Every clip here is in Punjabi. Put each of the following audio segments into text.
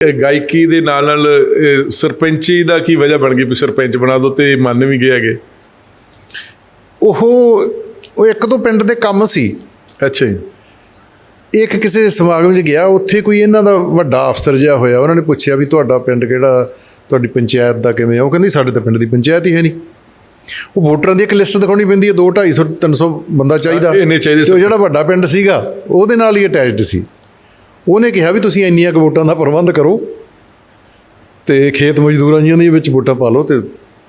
ਇਹ ਗਾਇਕੀ ਦੇ ਨਾਲ ਨਾਲ ਸਰਪੰਚੀ ਦਾ ਕੀ ਵਜ੍ਹਾ ਬਣ ਗਈ ਵੀ ਸਰਪੰਚ ਬਣਾ ਦੋ ਤੇ ਮੰਨ ਵੀ ਗਏ ਹੈਗੇ? ਉਹ ਉਹ ਇੱਕ ਦੋ ਪਿੰਡ ਦੇ ਕੰਮ ਸੀ। ਅੱਛਾ ਜੀ। ਇੱਕ ਕਿਸੇ ਸਮਾਗਮ 'ਚ ਗਿਆ ਉੱਥੇ ਕੋਈ ਇਹਨਾਂ ਦਾ ਵੱਡਾ ਅਫਸਰ ਜਿਹਾ ਹੋਇਆ ਉਹਨਾਂ ਨੇ ਪੁੱਛਿਆ ਵੀ ਤੁਹਾਡਾ ਪਿੰਡ ਕਿਹੜਾ ਤੁਹਾਡੀ ਪੰਚਾਇਤ ਦਾ ਕਿਵੇਂ ਆ? ਉਹ ਕਹਿੰਦੀ ਸਾਡੇ ਤਾਂ ਪਿੰਡ ਦੀ ਪੰਚਾਇਤ ਹੀ ਹੈ ਨਹੀਂ। ਉਹ ਵੋਟਰਾਂ ਦੀ ਇੱਕ ਲਿਸਟ ਦਿਖਾਉਣੀ ਪੈਂਦੀ ਹੈ 2 250 300 ਬੰਦਾ ਚਾਹੀਦਾ। ਇੰਨੇ ਚਾਹੀਦੇ ਜਿਹੜਾ ਵੱਡਾ ਪਿੰਡ ਸੀਗਾ ਉਹਦੇ ਨਾਲ ਹੀ ਅਟੈਚਡ ਸੀ। ਉਹਨੇ ਕਿਹਾ ਵੀ ਤੁਸੀਂ ਇੰਨੀਆਂ ਕੁ ਵੋਟਾਂ ਦਾ ਪ੍ਰਬੰਧ ਕਰੋ ਤੇ ਖੇਤ ਮਜ਼ਦੂਰਾਂ ਜੀਆਂ ਦੇ ਵਿੱਚ ਵੋਟਾਂ ਪਾ ਲਓ ਤੇ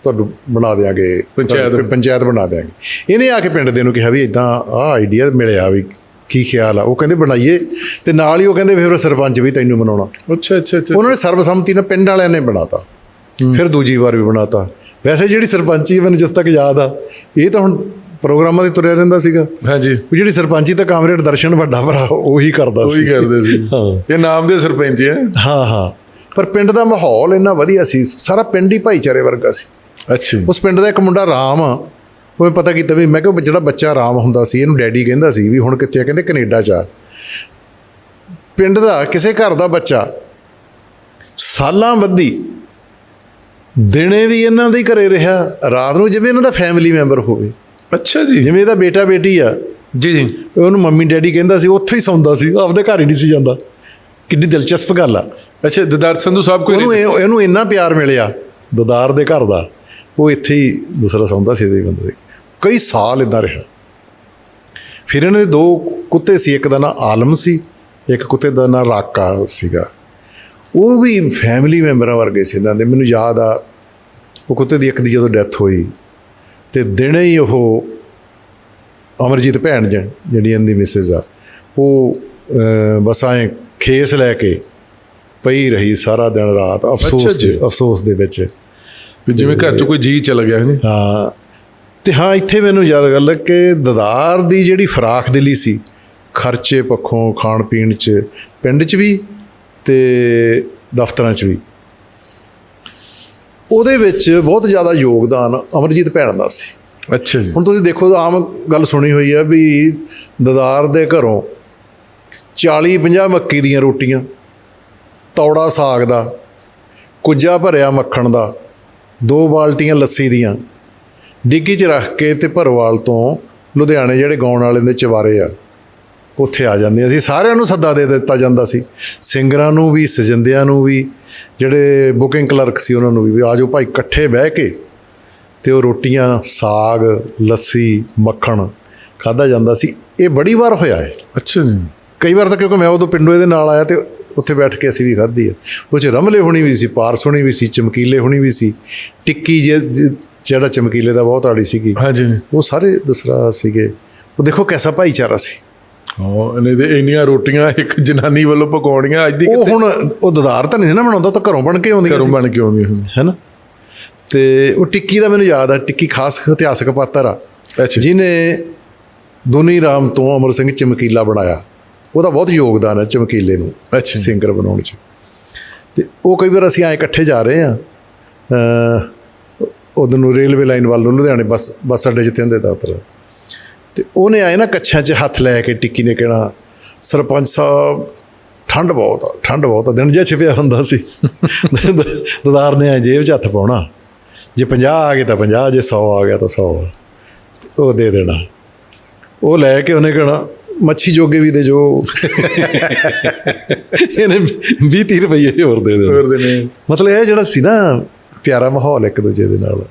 ਤੁਹਾਨੂੰ ਬਣਾ ਦਿਆਂਗੇ ਪੰਚਾਇਤ। ਪੰਚਾਇਤ ਬਣਾ ਦਿਆਂਗੇ। ਇਹਨੇ ਆ ਕੇ ਪਿੰਡ ਦੇ ਨੂੰ ਕਿਹਾ ਵੀ ਇਦਾਂ ਆਹ ਆਈਡੀਆ ਮਿਲਿਆ ਵੀ ਕੀ ਖਿਆਲ ਆ। ਉਹ ਕਹਿੰਦੇ ਬਣਾਈਏ ਤੇ ਨਾਲ ਹੀ ਉਹ ਕਹਿੰਦੇ ਫਿਰ ਸਰਪੰਚ ਵੀ ਤੈਨੂੰ ਬਣਾਉਣਾ ਅੱਛਾ ਅੱਛਾ ਅੱਛਾ। ਉਹਨਾਂ ਨੇ ਸਰਬਸੰਮਤੀ ਨਾਲ ਪਿੰਡ ਵਾਲਿਆਂ ਨੇ ਬਣਾਤਾ। ਫਿਰ ਦੂਜੀ ਵਾਰ ਵੀ ਬਣਾਤਾ। ਵੈਸੇ ਜਿਹੜੀ ਸਰਪੰਚੀ ਮੈਨੂੰ ਜਿਸ ਤੱਕ ਯਾਦ ਆ ਇਹ ਤਾਂ ਹੁਣ ਪ੍ਰੋਗਰਾਮਾਂ 'ਤੇ ਤੁਰਿਆ ਰਹਿੰਦਾ ਸੀਗਾ। ਹਾਂਜੀ। ਉਹ ਜਿਹੜੀ ਸਰਪੰਚੀ ਤਾਂ ਕਾਮਰੇਡ ਦਰਸ਼ਨ ਵੱਡਾ ਭਰਾ ਉਹੀ ਕਰਦਾ ਸੀ। ਉਹੀ ਕਰਦੇ ਸੀ। ਹਾਂ। ਇਹ ਨਾਮ ਦੇ ਸਰਪੰਚ ਹੈ ਹਾਂ ਹਾਂ। ਪਰ ਪਿੰਡ ਦਾ ਮਾਹੌਲ ਇੰਨਾ ਵਧੀਆ ਸੀ। ਸਾਰਾ ਪਿੰਡ ਹੀ ਭਾਈਚਾਰੇ ਵਰਗਾ ਸੀ। ਅੱਛਾ। ਉਸ ਪਿੰਡ ਦਾ ਇੱਕ ਮੁੰਡਾ ਰਾਮ ਆ। ਉਹ ਮੈਂ ਪਤਾ ਕੀਤਾ ਵੀ ਮੈਂ ਕਿਹਾ ਜਿਹੜਾ ਬੱਚਾ ਰਾਮ ਹੁੰਦਾ ਸੀ ਇਹਨੂੰ ਡੈਡੀ ਕਹਿੰਦਾ ਸੀ ਵੀ ਹੁਣ ਕਿੱਥੇ ਆ? ਕਹਿੰਦੇ ਕੈਨੇਡਾ 'ਚ ਆ। ਪਿੰਡ ਦਾ ਕਿਸੇ ਘਰ ਦਾ ਬੱਚਾ ਸਾਲਾਂ ਬੱਧੀ ਦਿਨੇ ਵੀ ਇਹਨਾਂ ਦੇ ਘਰੇ ਰਿਹਾ। ਰਾਤ ਨੂੰ ਜਿਵੇਂ ਇਹਨਾਂ ਦਾ ਫੈਮਿਲੀ ਮੈਂਬਰ ਹੋਵੇ। ਅੱਛਾ ਜੀ। ਜਿਵੇਂ ਇਹਦਾ ਬੇਟਾ ਬੇਟੀ ਆ। ਜੀ ਜੀ। ਉਹਨੂੰ ਮੰਮੀ ਡੈਡੀ ਕਹਿੰਦਾ ਸੀ ਉੱਥੇ ਹੀ ਸੌਂਦਾ ਸੀ ਆਪਦੇ ਘਰ ਹੀ ਨਹੀਂ ਸੀ ਜਾਂਦਾ। ਕਿੰਨੀ ਦਿਲਚਸਪ ਗੱਲ ਆ। ਅੱਛਾ ਦਦਾਰ ਸੰਧੂ ਸਾਹਿਬ ਕੋਈ ਉਹਨੂੰ ਇਹ- ਇਹਨੂੰ ਇੰਨਾ ਪਿਆਰ ਮਿਲਿਆ ਦਦਾਰ ਦੇ ਘਰ ਦਾ ਉਹ ਇੱਥੇ ਹੀ ਦੂਸਰਾ ਸੌਂਦਾ ਸੀ ਇਹਦੇ ਬੰਦੇ ਕਈ ਸਾਲ ਇਦਾਂ ਰਿਹਾ। ਫਿਰ ਇਹਨਾਂ ਦੇ ਦੋ ਕੁੱਤੇ ਸੀ ਇੱਕ ਦਾ ਨਾਂ ਆਲਮ ਸੀ ਇੱਕ ਕੁੱਤੇ ਦਾ ਨਾਂ ਰਾਕਾ ਸੀਗਾ। ਉਹ ਵੀ ਫੈਮਿਲੀ ਮੈਂਬਰਾਂ ਵਰਗੇ ਸੀ ਇਹਨਾਂ ਦੇ ਮੈਨੂੰ ਯਾਦ ਆ ਉਹ ਕੁੱਤੇ ਦੀ ਇੱਕ ਦੀ ਜਦੋਂ ਡੈਥ ਹੋਈ ਤੇ ਦਿਨੇ ਹੀ ਉਹ ਅਮਰਜੀਤ ਭੈਣ ਜਣ ਜਿਹੜੀ ਇਹਦੀ ਮਿਸਿਸ ਆ ਉਹ ਬਸ ਐਂ ਖੇਸ ਲੈ ਕੇ ਪਈ ਰਹੀ ਸਾਰਾ ਦਿਨ ਰਾਤ ਅਫਸੋਸ ਅਫਸੋਸ ਦੇ ਵਿੱਚ। ਵੀ ਜਿਵੇਂ ਘਰ ਚ ਕੋਈ ਜੀ ਚਲਾ ਗਿਆ ਹੈ ਹਾਂ। ਤੇ ਹਾਂ ਇੱਥੇ ਮੈਨੂੰ ਯਾਦ ਗੱਲ ਹੈ ਕਿ ਦਦਾਰ ਦੀ ਜਿਹੜੀ ਫਰਾਖ ਦਿਲੀ ਸੀ ਖਰਚੇ ਪੱਖੋਂ ਖਾਣ ਪੀਣ ਚ ਪਿੰਡ ਚ ਵੀ ਤੇ ਦਫ਼ਤਰਾਂ ਚ ਵੀ ਉਹਦੇ ਵਿੱਚ ਬਹੁਤ ਜ਼ਿਆਦਾ ਯੋਗਦਾਨ ਅਮਰਜੀਤ ਭੈਣ ਦਾ ਸੀ। ਅੱਛਾ ਜੀ। ਹੁਣ ਤੁਸੀਂ ਦੇਖੋ ਆਮ ਗੱਲ ਸੁਣੀ ਹੋਈ ਹੈ ਵੀ ਦਦਾਰ ਦੇ ਘਰੋਂ 40 50 ਮੱਕੀ ਦੀਆਂ ਰੋਟੀਆਂ ਤੌੜਾ ਸਾਗ ਦਾ ਕੁੱਜਾ ਭਰਿਆ ਮੱਖਣ ਦਾ ਦੋ ਬਾਲਟੀਆਂ ਲੱਸੀ ਦੀਆਂ ਡਿੱਗੀ 'ਚ ਰੱਖ ਕੇ ਤੇ ਭਰਵਾਲ ਤੋਂ ਲੁਧਿਆਣੇ ਜਿਹੜੇ ਗਾਉਣ ਵਾਲੇ ਦੇ ਚਵਾਰੇ ਆ। ਉੱਥੇ ਆ ਜਾਂਦੀਆਂ ਸੀ ਸਾਰਿਆਂ ਨੂੰ ਸੱਦਾ ਦੇ ਦਿੱਤਾ ਜਾਂਦਾ ਸੀ। ਸਿੰਗਰਾਂ ਨੂੰ ਵੀ ਸਜੰਦਿਆਂ ਨੂੰ ਵੀ ਜਿਹੜੇ ਬੁਕਿੰਗ ਕਲਰਕ ਸੀ ਉਹਨਾਂ ਨੂੰ ਵੀ ਆਜੋ ਭਾਈ ਇਕੱਠੇ ਬਹਿ ਕੇ ਤੇ ਉਹ ਰੋਟੀਆਂ ਸਾਗ ਲੱਸੀ ਮੱਖਣ ਖਾਦਾ ਜਾਂਦਾ ਸੀ। ਇਹ ਬੜੀ ਵਾਰ ਹੋਇਆ ਹੈ। ਅੱਛਾ ਜੀ। ਕਈ ਵਾਰ ਤਾਂ ਕਿਉਂਕਿ ਮੈਂ ਉਦੋਂ ਪਿੰਡੋਂ ਇਹਦੇ ਨਾਲ ਆਇਆ ਤੇ ਉੱਥੇ ਬੈਠ ਕੇ ਅਸੀਂ ਵੀ ਖਾਧੀ ਹੈ। ਉਹ 'ਚ ਰਮਲੇ ਹੋਣੀ ਵੀ ਸੀ ਪਾਰਸ ਹੋਣੀ ਵੀ ਸੀ ਚਮਕੀਲੇ ਹੋਣੀ ਵੀ ਸੀ। ਟਿੱਕੀ ਜੇ- ਜਿਹੜਾ ਚਮਕੀਲੇ ਦਾ ਬਹੁਤ ਆੜੀ ਸੀਗੀ। ਹਾਂਜੀ। ਉਹ ਸਾਰੇ ਦਸਰਾ ਸੀਗੇ। ਉਹ ਦੇਖੋ ਕੈਸਾ ਭਾਈਚਾਰਾ ਸੀ। ਹਾਂ ਤੇ ਇੰਨੀਆਂ ਰੋਟੀਆਂ ਇੱਕ ਜਨਾਨੀ ਵੱਲੋਂ ਪਕਾਉਣੀਆਂ ਅੱਜ ਦੀ ਉਹ ਹੁਣ ਉਹ ਦਦਾਰ ਤਾਂ ਨਹੀਂ ਨਾ ਬਣਾਉਂਦਾ ਤਾਂ ਘਰੋਂ ਬਣ ਕੇ ਆਉਂਦੀਆਂ ਘਰੋਂ ਬਣ ਕੇ ਆਉਂਦੀਆਂ ਹਨ ਹੈਨਾ? ਤੇ ਉਹ ਟਿੱਕੀ ਦਾ ਮੈਨੂੰ ਯਾਦ ਆ ਟਿੱਕੀ ਖਾਸ ਇਤਿਹਾਸਕ ਪਾਤਰ ਆ ਅੱਛਾ। ਜਿਨੇ ਦੁਨੀ ਰਾਮ ਤੋਂ ਅਮਰ ਸਿੰਘ ਚਮਕੀਲਾ ਬਣਾਇਆ। ਉਹਦਾ ਬਹੁਤ ਯੋਗਦਾਨ ਹੈ ਚਮਕੀਲੇ ਨੂੰ ਅੱਛਾ। ਸਿੰਗਰ ਬਣਾਉਣ 'ਚ। ਤੇ ਉਹ ਕਈ ਵਾਰ ਅਸੀਂ ਆਏ ਇਕੱਠੇ ਜਾ ਰਹੇ ਆ ਉਦੋਂ ਨੂੰ ਰੇਲਵੇ ਲਾਈਨ ਵੱਲ ਲੁਧਿਆਣੇ ਬੱਸ ਬੱਸ ਅੱਡੇ 'ਚ ਤਿੰਦੇ ਦਾ ਉਤਰ ਤੇ ਉਹਨੇ ਆਏ ਨਾ ਕੱਛਾਂ 'ਚ ਹੱਥ ਲੈ ਕੇ ਟਿੱਕੀ ਨੇ ਕਹਿਣਾ ਸਰਪੰਚ ਸਾਹਿਬ ਠੰਡ ਬਹੁਤ ਆ ਠੰਡ ਬਹੁਤ ਆ। ਦਿਨ ਜਿਹਾ ਛਿਪਿਆ ਹੁੰਦਾ ਸੀ। ਦਦਾਰ ਨੇ ਐਂ ਜੇਬ 'ਚ ਹੱਥ ਪਾਉਣਾ ਜੇ 50 ਆ ਗਏ ਤਾਂ 50 ਜੇ 100 ਆ ਗਿਆ ਤਾਂ 100 ਉਹ ਦੇ ਦੇਣਾ। ਉਹ ਲੈ ਕੇ ਉਹਨੇ ਕਹਿਣਾ ਮੱਛੀ ਜੋਗੇ ਵੀ ਦੇ ਜੋ। ਇਹਨੇ 20 30 ਰੁਪਏ ਹੋਰ ਦੇ ਦੇਣਾ। ਹੋਰ ਦੇ ਨੇ ਮਤਲਬ ਇਹ ਜਿਹੜਾ ਸੀ ਨਾ ਪਿਆਰਾ ਮਾਹੌਲ ਇੱਕ ਦੂਜੇ ਦੇ ਨਾਲ।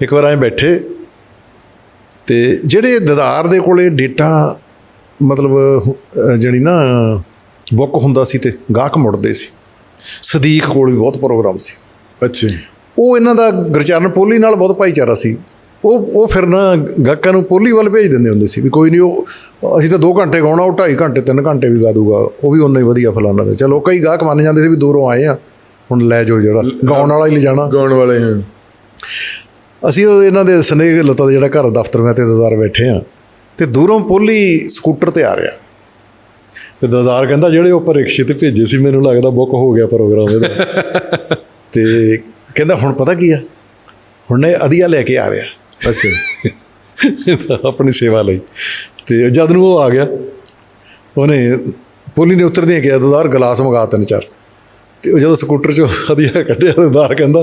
ਇੱਕ ਵਾਰ ਐਂ ਬੈਠੇ ਤੇ ਜਿਹੜੇ ਦਦਾਰ ਦੇ ਕੋਲੇ ਡੇਟਾ ਮਤਲਬ ਜਿਹੜੀ ਨਾ ਬੁੱਕ ਹੁੰਦਾ ਸੀ ਤੇ ਗਾਹਕ ਮੁੜਦੇ ਸੀ। ਸਦੀਕ ਕੋਲ ਵੀ ਬਹੁਤ ਪ੍ਰੋਗਰਾਮ ਸੀ। ਅੱਛਾ। ਉਹ ਇਹਨਾਂ ਦਾ ਗੁਰਚਰਨ ਪੋਲੀ ਨਾਲ ਬਹੁਤ ਭਾਈਚਾਰਾ ਸੀ। ਉਹ ਉਹ ਫਿਰ ਨਾ ਗਾਹਕਾਂ ਨੂੰ ਪੋਲੀ ਵੱਲ ਭੇਜ ਦਿੰਦੇ ਹੁੰਦੇ ਸੀ ਵੀ ਕੋਈ ਨਹੀਂ ਉਹ ਅਸੀਂ ਤਾਂ 2 ਘੰਟੇ ਗਾਉਣਾ ਉਹ 2.5 ਘੰਟੇ 3 ਘੰਟੇ ਵੀ ਗਾ ਦੂਗਾ। ਉਹ ਵੀ ਉਨਾ ਹੀ ਵਧੀਆ ਫਲਾਣਾ ਤੇ ਚਲੋ ਕਈ ਗਾਹਕ ਮੰਨ ਜਾਂਦੇ ਸੀ ਵੀ ਦੂਰੋਂ ਆਏ ਆ ਹੁਣ ਲੈ ਜਾਓ ਜਿਹੜਾ। ਗਾਉਣ ਵਾਲਾ ਹੀ ਲੈ ਜਾਣਾ। ਗਾਉਣ ਵਾਲੇ ਹਾਂ। ਅਸੀਂ ਉਹ ਇਹਨਾਂ ਦੇ ਸਨੇਹ ਲਤਾ ਦਾ ਜਿਹੜਾ ਘਰ ਦਫ਼ਤਰ ਮੈਂ ਤੇ ਦਦਾਰ ਬੈਠੇ ਆ ਤੇ ਦੂਰੋਂ ਪੋਲੀ ਸਕੂਟਰ ਤੇ ਆ ਰਿਹਾ। ਤੇ ਦਦਾਰ ਕਹਿੰਦਾ ਜਿਹੜੇ ਉੱਪਰ ਰਿਕਸ਼ੇ ਤੇ ਭੇਜੇ ਸੀ ਮੈਨੂੰ ਲੱਗਦਾ ਬੁੱਕ ਹੋ ਗਿਆ ਪ੍ਰੋਗਰਾਮ ਇਹਦਾ। ਤੇ ਕਹਿੰਦਾ ਹੁਣ ਪਤਾ ਕੀ ਆ? ਹੁਣ ਇਹ ਅਧੀਆ ਲੈ ਕੇ ਆ ਰਿਹਾ। ਅੱਛਾ। ਆਪਣੀ ਸੇਵਾ ਲਈ। ਤੇ ਜਦ ਨੂੰ ਉਹ ਆ ਗਿਆ ਉਹਨੇ ਪੋਲੀ ਨੇ ਉਤਰਦਿਆਂ ਕਿਹਾ ਦਦਾਰ ਗਲਾਸ ਮੰਗਾ ਤਿੰਨ ਚਾਰ ਤੇ ਉਹ ਜਦੋਂ ਸਕੂਟਰ ਚੋਂ ਵਧੀਆ ਕੱਢਿਆ ਤੇ ਦਾਰ ਕਹਿੰਦਾ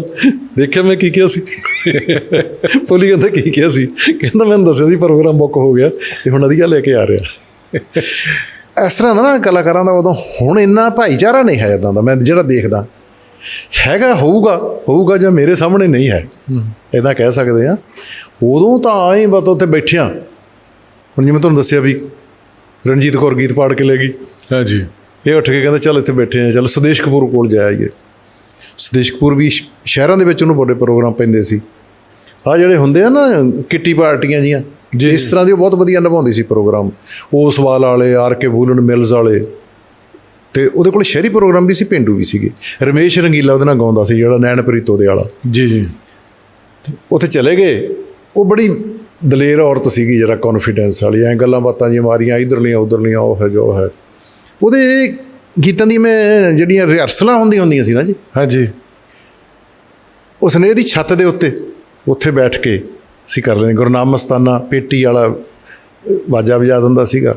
ਦੇਖਿਆ ਮੈਂ ਕੀ ਕਿਹਾ ਸੀ? ਪੁਲੀ ਕਹਿੰਦਾ ਕੀ ਕਿਹਾ ਸੀ? ਕਹਿੰਦਾ ਮੈਨੂੰ ਦੱਸਿਆ ਸੀ ਪ੍ਰੋਗਰਾਮ ਬੁੱਕ ਹੋ ਗਿਆ ਤੇ ਹੁਣ ਅਧੀਆ ਲੈ ਕੇ ਆ ਰਿਹਾ। ਇਸ ਤਰ੍ਹਾਂ ਦਾ ਨਾ ਕਲਾਕਾਰਾਂ ਦਾ ਉਦੋਂ ਹੁਣ ਇੰਨਾ ਭਾਈਚਾਰਾ ਨਹੀਂ ਹੈ ਇਦਾਂ ਦਾ ਮੈਂ ਜਿਹੜਾ ਦੇਖਦਾ। ਹੈਗਾ ਹੋਊਗਾ ਹੋਊਗਾ ਜਾਂ ਮੇਰੇ ਸਾਹਮਣੇ ਨਹੀਂ ਹੈ ਇਦਾਂ ਕਹਿ ਸਕਦੇ ਆ ਉਦੋਂ ਤਾਂ ਆਏ ਬਤ ਉੱਥੇ ਬੈਠਿਆਂ। ਹੁਣ ਜਿਵੇਂ ਤੁਹਾਨੂੰ ਦੱਸਿਆ ਵੀ ਰਣਜੀਤ ਕੌਰ ਗੀਤ ਪਾੜ ਕੇ ਲੈ ਗਈ। ਹਾਂਜੀ। ਇਹ ਉੱਠ ਕੇ ਕਹਿੰਦਾ ਚੱਲ ਇੱਥੇ ਬੈਠੇ ਆ ਚੱਲ ਸੁਦੇਸ਼ ਕਪੂਰ ਕੋਲ ਜਾਈਏ ਸੁਦੇਸ਼ ਕਪੂਰ ਵੀ ਸ਼ਹਿਰਾਂ ਦੇ ਵਿੱਚ ਉਹਨੂੰ ਬੜੇ ਪ੍ਰੋਗਰਾਮ ਪੈਂਦੇ ਸੀ। ਆ ਜਿਹੜੇ ਹੁੰਦੇ ਆ ਨਾ ਕਿੱਟੀ ਪਾਰਟੀਆਂ ਜੀਆਂ ਜੀ, ਇਸ ਤਰ੍ਹਾਂ ਦੀ ਉਹ ਬਹੁਤ ਵਧੀਆ ਨਿਭਾਉਂਦੀ ਸੀ ਪ੍ਰੋਗਰਾਮ। ਓਸਵਾਲ ਵਾਲੇ ਆਰ ਕੇ ਬੂਲਨ ਮਿਲਜ਼ ਵਾਲੇ। ਤੇ ਉਹਦੇ ਕੋਲ ਸ਼ਹਿਰੀ ਪ੍ਰੋਗਰਾਮ ਵੀ ਸੀ ਪਿੰਡੂ ਵੀ ਸੀਗੇ। ਰਮੇਸ਼ ਰੰਗੀਲਾ ਉਹਦੇ ਨਾਲ ਗਾਉਂਦਾ ਸੀ ਜਿਹੜਾ ਨੈਣ ਪ੍ਰੀਤੋ ਦੇ ਵਾਲਾ। ਜੀ ਜੀ। ਉੱਥੇ ਚਲੇ ਗਏ। ਉਹ ਬੜੀ ਦਲੇਰ ਔਰਤ ਸੀਗੀ ਜਰਾ ਕੌਨਫੀਡੈਂਸ ਵਾਲੀ। ਐ ਗੱਲਾਂ ਬਾਤਾਂ ਜੀ ਮਾਰੀਆਂ ਇਧਰਲੀਆਂ ਉਧਰਲੀਆਂ ਉਹ ਹੈ ਜੋ ਹੈ। ਉਹਦੇ ਗੀਤਾਂ ਦੀ ਮੈਂ ਜਿਹੜੀਆਂ ਰਿਹਰਸਲਾਂ ਹੁੰਦੀਆਂ ਹੁੰਦੀਆਂ ਸੀ ਨਾ ਜੀ ਹਾਂਜੀ। ਉਸਨੇ ਇਹਦੀ ਛੱਤ ਦੇ ਉੱਤੇ ਉੱਥੇ ਬੈਠ ਕੇ ਅਸੀਂ ਕਰ ਲੈਂਦੇ ਗੁਰਨਾਮ ਮਸਤਾਨਾ ਪੇਟੀ ਵਾਲਾ ਵਾਜਾ ਵਜਾ ਦਿੰਦਾ ਸੀਗਾ।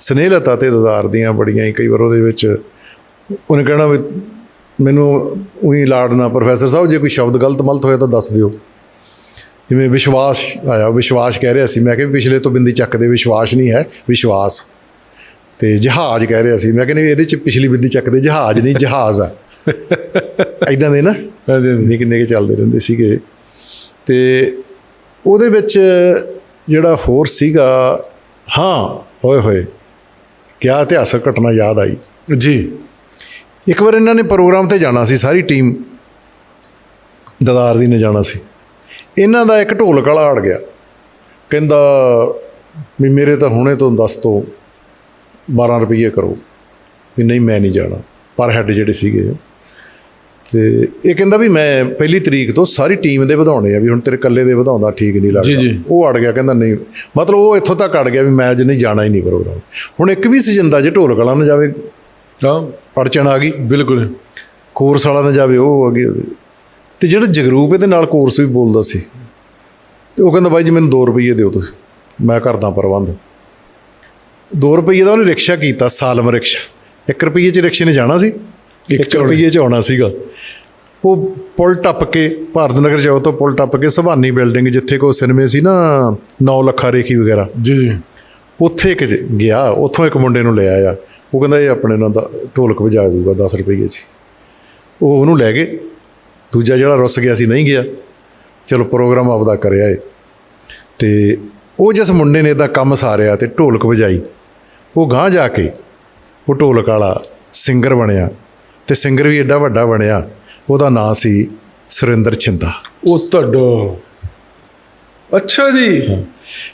ਸਨੇਹਲਤਾ ਤੇ ਦਦਾਰ ਦੀਆਂ ਬੜੀਆਂ ਹੀ ਕਈ ਵਾਰ ਉਹਦੇ ਵਿੱਚ ਉਹਨੇ ਕਹਿਣਾ ਵੀ ਮੈਨੂੰ ਉਹੀ ਲਾੜਨਾ ਪ੍ਰੋਫੈਸਰ ਸਾਹਿਬ ਜੇ ਕੋਈ ਸ਼ਬਦ ਗਲਤ ਮਲਤ ਹੋਇਆ ਤਾਂ ਦੱਸ ਦਿਓ। ਜਿਵੇਂ ਵਿਸ਼ਵਾਸ ਆਇਆ ਵਿਸ਼ਵਾਸ ਕਹਿ ਰਿਹਾ ਸੀ। ਮੈਂ ਕਿਹਾ ਵੀ ਪਿਛਲੇ ਤੋਂ ਬਿੰਦੀ ਚੱਕਦੇ ਵਿਸ਼ਵਾਸ ਨਹੀਂ ਹੈ ਵਿਸ਼ਵਾਸ। ਤੇ ਜਹਾਜ਼ ਕਹਿ ਰਿਹਾ ਸੀ। ਮੈਂ ਕਹਿੰਦਾ ਇਹਦੇ ਚ ਪਿਛਲੀ ਬਿੰਦੀ ਚੱਕਦੇ ਜਹਾਜ਼ ਨਹੀਂ ਜਹਾਜ਼ ਆ। ਐਦਾਂ ਦੇ ਨਾ ਹਾਂਜੀ। ਨਿੱਕੇ ਨਿੱਕੇ ਚੱਲਦੇ ਰਹਿੰਦੇ ਸੀਗੇ। ਤੇ ਉਹਦੇ ਵਿੱਚ ਜਿਹੜਾ ਹੋਰ ਸੀਗਾ ਹਾਂ ਹੋਏ ਹੋਏ ਕਿਆ ਇਤਿਹਾਸਕ ਘਟਨਾ ਯਾਦ ਆਈ। ਜੀ। ਇੱਕ ਵਾਰ ਇਹਨਾਂ ਨੇ ਪ੍ਰੋਗਰਾਮ ਤੇ ਜਾਣਾ ਸੀ ਸਾਰੀ ਟੀਮ ਦਦਾਰ ਦੀ ਨੇ ਜਾਣਾ ਸੀ। ਇਹਨਾਂ ਦਾ ਇੱਕ ਢੋਲਕ ਵਾਲਾ ਅੜ ਗਿਆ। ਕਹਿੰਦਾ ਵੀ ਮੇਰੇ ਤਾਂ ਹੁਣੇ ਤੋਂ ਦੱਸ ਤੋਂ 12 ਰੁਪਏ ਕਰੋ। ਵੀ ਨਹੀਂ ਮੈਂ ਨਹੀਂ ਜਾਣਾ। ਪਰ ਹੈਡ ਜਿਹੜੇ ਸੀਗੇ। ਤੇ ਇਹ ਕਹਿੰਦਾ ਵੀ ਮੈਂ ਪਹਿਲੀ ਤਰੀਕ ਤੋਂ ਸਾਰੀ ਟੀਮ ਦੇ ਵਧਾਉਣੇ ਆ ਵੀ ਹੁਣ ਤੇਰੇ ਇਕੱਲੇ ਦੇ ਵਧਾਉਂਦਾ ਠੀਕ ਨਹੀਂ ਲੱਗਦਾ। ਜੀ, ਜੀ। ਉਹ ਅੜ ਗਿਆ ਕਹਿੰਦਾ ਨਹੀਂ। ਮਤਲਬ ਉਹ ਇੱਥੋਂ ਤੱਕ ਅੜ ਗਿਆ ਵੀ ਮੈਂ ਅੱਜ ਨਹੀਂ ਜਾਣਾ ਹੀ ਨਹੀਂ ਪ੍ਰੋਗਰਾਮ। ਹੁਣ ਇੱਕ ਵੀ ਸਜਿੰਦਾ ਜੇ ਢੋਲਕ ਵਾਲਾ ਨਾ ਜਾਵੇ ਹਾਂ। ਅੜਚਣ ਆ ਗਈ। ਬਿਲਕੁਲ। ਕੋਰਸ ਵਾਲਾ ਨਾ ਜਾਵੇ ਉਹ ਅੱਗੇ ਤੇ ਜਿਹੜਾ ਜਗਰੂਪ ਇਹਦੇ ਨਾਲ ਕੋਰਸ ਵੀ ਬੋਲਦਾ ਸੀ। ਤੇ ਉਹ ਕਹਿੰਦਾ ਬਾਈ ਜੀ ਮੈਨੂੰ 2 ਰੁਪਏ ਦਿਓ ਤੁਸੀਂ। ਮੈਂ ਕਰਦਾ ਪ੍ਰਬੰਧ। 2 ਰੁਪਏ ਦਾ ਉਹਨੇ ਰਿਕਸ਼ਾ ਕੀਤਾ ਸਾਲਮ ਰਿਕਸ਼ਾ। 1 ਰੁਪਏ ਚ ਰਿਕਸ਼ੇ ਨੇ ਜਾਣਾ ਸੀ ਇੱਕ 1 ਰੁਪਏ ਚ ਆਉਣਾ ਸੀਗਾ। ਉਹ ਪੁਲ ਟੱਪ ਕੇ ਭਾਰਤ ਨਗਰ ਜਾਓ ਤੋਂ ਪੁਲ ਟੱਪ ਕੇ ਸੁਭਾਨੀ ਬਿਲਡਿੰਗ ਜਿੱਥੇ ਕੋ ਸਿਨੇਮੇ ਸੀ ਨਾ 9 ਲੱਖਾ ਰੇਖੀ ਵਗੈਰਾ। ਜੀ ਜੀ। ਉੱਥੇ ਇੱਕ ਗਿਆ ਉੱਥੋਂ ਇੱਕ ਮੁੰਡੇ ਨੂੰ ਲੈ ਆਇਆ। ਉਹ ਕਹਿੰਦਾ ਇਹ ਆਪਣੇ ਨਾਲ ਦਾ ਢੋਲਕ ਵਜਾ ਦੂਗਾ 10 ਰੁਪਏ 'ਚ। ਉਹ ਉਹਨੂੰ ਲੈ ਗਏ। ਦੂਜਾ ਜਿਹੜਾ ਰੁੱਸ ਗਿਆ ਸੀ ਨਹੀਂ ਗਿਆ। ਚਲੋ ਪ੍ਰੋਗਰਾਮ ਆਪਦਾ ਕਰਿਆ ਏ। ਤੇ ਉਹ ਜਿਸ ਮੁੰਡੇ ਨੇ ਦਾ ਕੰਮ ਸਾਰਿਆ ਤੇ ਢੋਲਕ ਵਜਾਈ ਉਹ ਗਾਂ ਜਾ ਕੇ ਉਹ ਢੋਲਕ ਵਾਲਾ ਸਿੰਗਰ ਬਣਿਆ ਤੇ ਸਿੰਗਰ ਵੀ ਐਡਾ ਵੱਡਾ ਬਣਿਆ ਉਹਦਾ ਨਾਂ ਸੀ ਸੁਰਿੰਦਰ ਛਿੰਦਾ। ਉਹ ਤੁਹਾਡਾ। ਅੱਛਾ ਜੀ।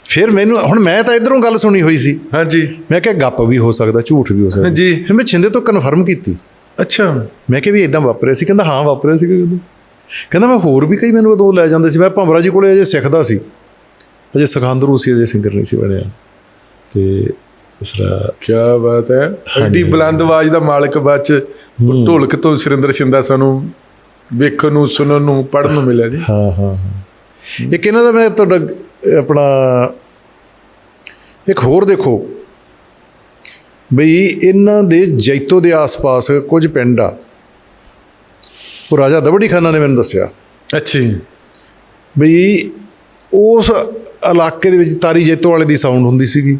ਫਿਰ ਮੈਨੂੰ ਹੁਣ ਮੈਂ ਤਾਂ ਇਧਰੋਂ ਗੱਲ ਸੁਣੀ ਹੋਈ ਸੀ। ਹਾਂਜੀ। ਮੈਂ ਕਿਹਾ ਗੱਪ ਵੀ ਹੋ ਸਕਦਾ ਝੂਠ ਵੀ ਹੋ ਸਕਦਾ। ਹਾਂਜੀ। ਫਿਰ ਮੈਂ ਛਿੰਦੇ ਤੋਂ ਕਨਫਰਮ ਕੀਤੀ। ਅੱਛਾ। ਮੈਂ ਕਿਹਾ ਵੀ ਇਦਾਂ ਵਾਪਰਿਆ ਸੀ ਕਹਿੰਦਾ ਹਾਂ ਵਾਪਰਿਆ ਸੀ। ਕਹਿੰਦਾ ਕਹਿੰਦਾ ਮੈਂ ਹੋਰ ਵੀ ਕਈ ਮੈਨੂੰ ਉਦੋਂ ਲੈ ਜਾਂਦੇ ਸੀ। ਮੈਂ ਭੰਵਰਾ ਜੀ ਕੋਲੇ ਅਜੇ ਸਿੱਖਦਾ ਸੀ। ਅਜੇ ਸਿਖਾਂਦਰੂ ਸੀ ਅਜੇ ਸਿੰਗਰ ਨਹੀਂ ਸੀ ਬਣਿਆ। ਤੇ ਤਰ੍ਹਾਂ ਕੀ ਬਾਤ ਹੈ। ਐਡੀ ਬੁਲੰਦ ਆਵਾਜ਼ ਦਾ ਮਾਲਕ ਬਾਅਦ ਚ ਉਹ ਢੋਲਕ ਤੋਂ ਸੁਰਿੰਦਰ ਸ਼ਿੰਦਾ ਸਾਨੂੰ ਵੇਖਣ ਨੂੰ ਸੁਣਨ ਨੂੰ ਪੜ੍ਹਨ ਨੂੰ ਮਿਲਿਆ ਜੀ। ਹਾਂ ਹਾਂ ਇੱਕ ਇਹਨਾਂ ਦਾ ਮੈਂ ਤੁਹਾਡਾ ਆਪਣਾ ਇੱਕ ਹੋਰ ਦੇਖੋ। ਬਈ ਇਹਨਾਂ ਦੇ ਜੈਤੋ ਦੇ ਆਸ-ਪਾਸ ਕੁਝ ਪਿੰਡ ਆ। ਉਹ ਰਾਜਾ ਦਬੜੀ ਖਾਨਾ ਨੇ ਮੈਨੂੰ ਦੱਸਿਆ। ਅੱਛਾ ਬਈ ਉਸ ਇਲਾਕੇ ਦੇ ਵਿੱਚ ਤਾਰੀ ਜੈਤੋ ਵਾਲੇ ਦੀ ਸਾਊਂਡ ਹੁੰਦੀ ਸੀਗੀ।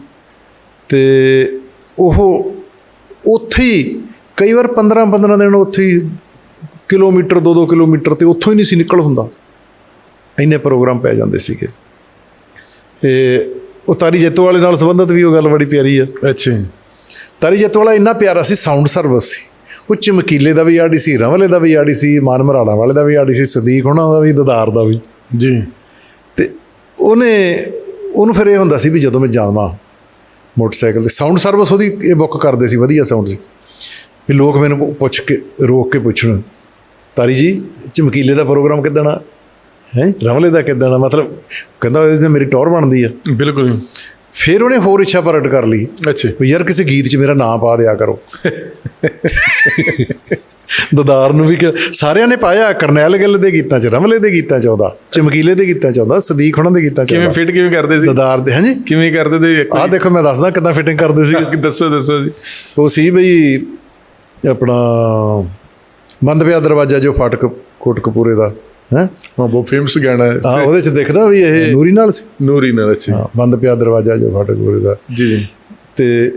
ਤੇ ਉਹ ਉੱਥੇ ਹੀ ਕਈ ਵਾਰ 15 15 ਦਿਨ ਉੱਥੇ ਹੀ ਕਿਲੋਮੀਟਰ 2-2 ਕਿਲੋਮੀਟਰ ਤੇ ਉੱਥੋਂ ਹੀ ਨਹੀਂ ਸੀ ਨਿਕਲ ਹੁੰਦਾ। ਇੰਨੇ ਪ੍ਰੋਗਰਾਮ ਪੈ ਜਾਂਦੇ ਸੀਗੇ। ਤੇ ਉਹ ਤਾਰੀ ਜੈਤੋ ਵਾਲੇ ਨਾਲ ਸੰਬੰਧਿਤ ਵੀ ਉਹ ਗੱਲ ਬੜੀ ਪਿਆਰੀ ਆ। ਅੱਛਾ ਤਾਰੀ ਜੱਤ ਵਾਲਾ ਇੰਨਾ ਪਿਆਰਾ ਸੀ ਸਾਊਂਡ ਸਰਵਿਸ ਸੀ। ਉਹ ਚਮਕੀਲੇ ਦਾ ਵੀ ਆੜੀ ਸੀ ਰਵਲੇ ਦਾ ਵੀ ਆੜੀ ਸੀ ਮਾਨ ਮਰਾੜਾ ਵਾਲੇ ਦਾ ਵੀ ਆੜੀ ਸੀ ਸਦੀਕ ਹੋਣਾ ਦਾ ਵੀ ਦਦਾਰ ਦਾ ਵੀ। ਜੀ। ਤੇ ਉਹਨੇ ਉਹਨੂੰ ਫਿਰ ਇਹ ਹੁੰਦਾ ਸੀ ਵੀ ਜਦੋਂ ਮੈਂ ਜਾਵਾਂ ਮੋਟਰਸਾਈਕਲ ਤੇ। ਸਾਊਂਡ ਸਰਵਿਸ ਉਹਦੀ ਇਹ ਬੁੱਕ ਕਰਦੇ ਸੀ ਵਧੀਆ ਸਾਊਂਡ ਸੀ। ਵੀ ਲੋਕ ਮੈਨੂੰ ਪੁੱਛ ਕੇ ਰੋਕ ਕੇ ਪੁੱਛਣ ਤਾਰੀ ਜੀ ਚਮਕੀਲੇ ਦਾ ਪ੍ਰੋਗਰਾਮ ਕਿੱਦਣ ਆ? ਹੈ? ਰਵਲੇ ਦਾ ਕਿੱਦਣ ਆ? ਮਤਲਬ ਕਹਿੰਦਾ ਇਹਦੇ ਮੇਰੀ ਟੌਰ ਬਣਦੀ ਆ। ਬਿਲਕੁਲ ਫਿਰ ਉਹਨੇ ਹੋਰ ਇੱਛਾ ਪ੍ਰਗਟ ਕਰ ਲਈ। ਅੱਛਾ। ਵੀ ਯਾਰ ਕਿਸੇ ਗੀਤ 'ਚ ਮੇਰਾ ਨਾਮ ਪਾ ਦਿਆ ਕਰੋ। ਦਦਾਰ ਨੂੰ ਵੀ ਸਾਰਿਆਂ ਨੇ ਪਾਇਆ ਕਰਨੈਲ ਗਿੱਲ ਦੇ ਗੀਤਾਂ 'ਚ ਰਮਲੇ ਦੇ ਗੀਤਾਂ 'ਚ ਆਉਂਦਾ ਚਮਕੀਲੇ ਦੇ ਗੀਤਾਂ 'ਚ ਆਉਂਦਾ ਸਦੀਕ ਹੁਣਾਂ ਦੇ ਗੀਤਾਂ 'ਚ ਕਿਵੇਂ ਫਿੱਟ ਕਿਵੇਂ ਕਰਦੇ ਸੀ? ਦਦਾਰ ਦੇ ਹਾਂਜੀ ਕਿਵੇਂ ਕਰਦੇ ਤੇ ਆਹ ਦੇਖੋ ਮੈਂ ਦੱਸਦਾ ਕਿੱਦਾਂ ਫਿਟਿੰਗ ਕਰਦੇ ਸੀ ਦੱਸੋ ਦੱਸੋ ਜੀ। ਉਹ ਸੀ ਬਈ ਆਪਣਾ ਬੰਦ ਪਿਆ ਦਰਵਾਜ਼ਾ ਜੋ ਫਾਟਕ ਕੋਟਕਪੂਰੇ ਦਾ ਹੈ? ਹਾਂ ਬਹੁਤ ਫੇਮਸ ਗਾਣਾ ਹੈ। ਹਾਂ ਉਹਦੇ ਚ ਦਿਖਦਾ ਵੀ ਇਹ ਨੂਰੀ ਨਾਲ ਸੀ? ਨੂਰੀ ਨਾਲ ਅੱਛੀ ਹਾਂ ਬੰਦ ਪਿਆ ਦਰਵਾਜ਼ਾ ਜੋ ਫਾਟਕਪੂਰੇ ਦਾ। ਜੀ ਜੀ। ਤੇ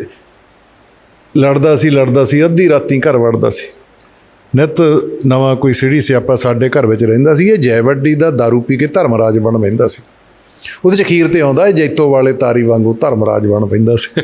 ਲੜਦਾ ਸੀ ਲੜਦਾ ਸੀ ਅੱਧੀ ਰਾਤੀ ਘਰ ਵੜਦਾ ਸੀ। ਨਿਤ ਨਵਾਂ ਕੋਈ ਸਿੜੀ ਸਿਆਪਾ ਸਾਡੇ ਘਰ ਵਿੱਚ ਰਹਿੰਦਾ ਸੀ, ਇਹ ਜੈਵੱਡੀ ਦਾ दारू ਪੀ ਕੇ ਧਰਮਰਾਜ ਬਣ ਬੈਂਦਾ ਸੀ। ਉਹਦੇ ਚ ਅਖੀਰ ਤੇ ਆਉਂਦਾ, ਇਹ ਜੈਤੋ ਵਾਲੇ ਤਾਰੀ ਵਾਂਗੂ ਧਰਮਰਾਜ ਬਣ ਪੈਂਦਾ ਸੀ।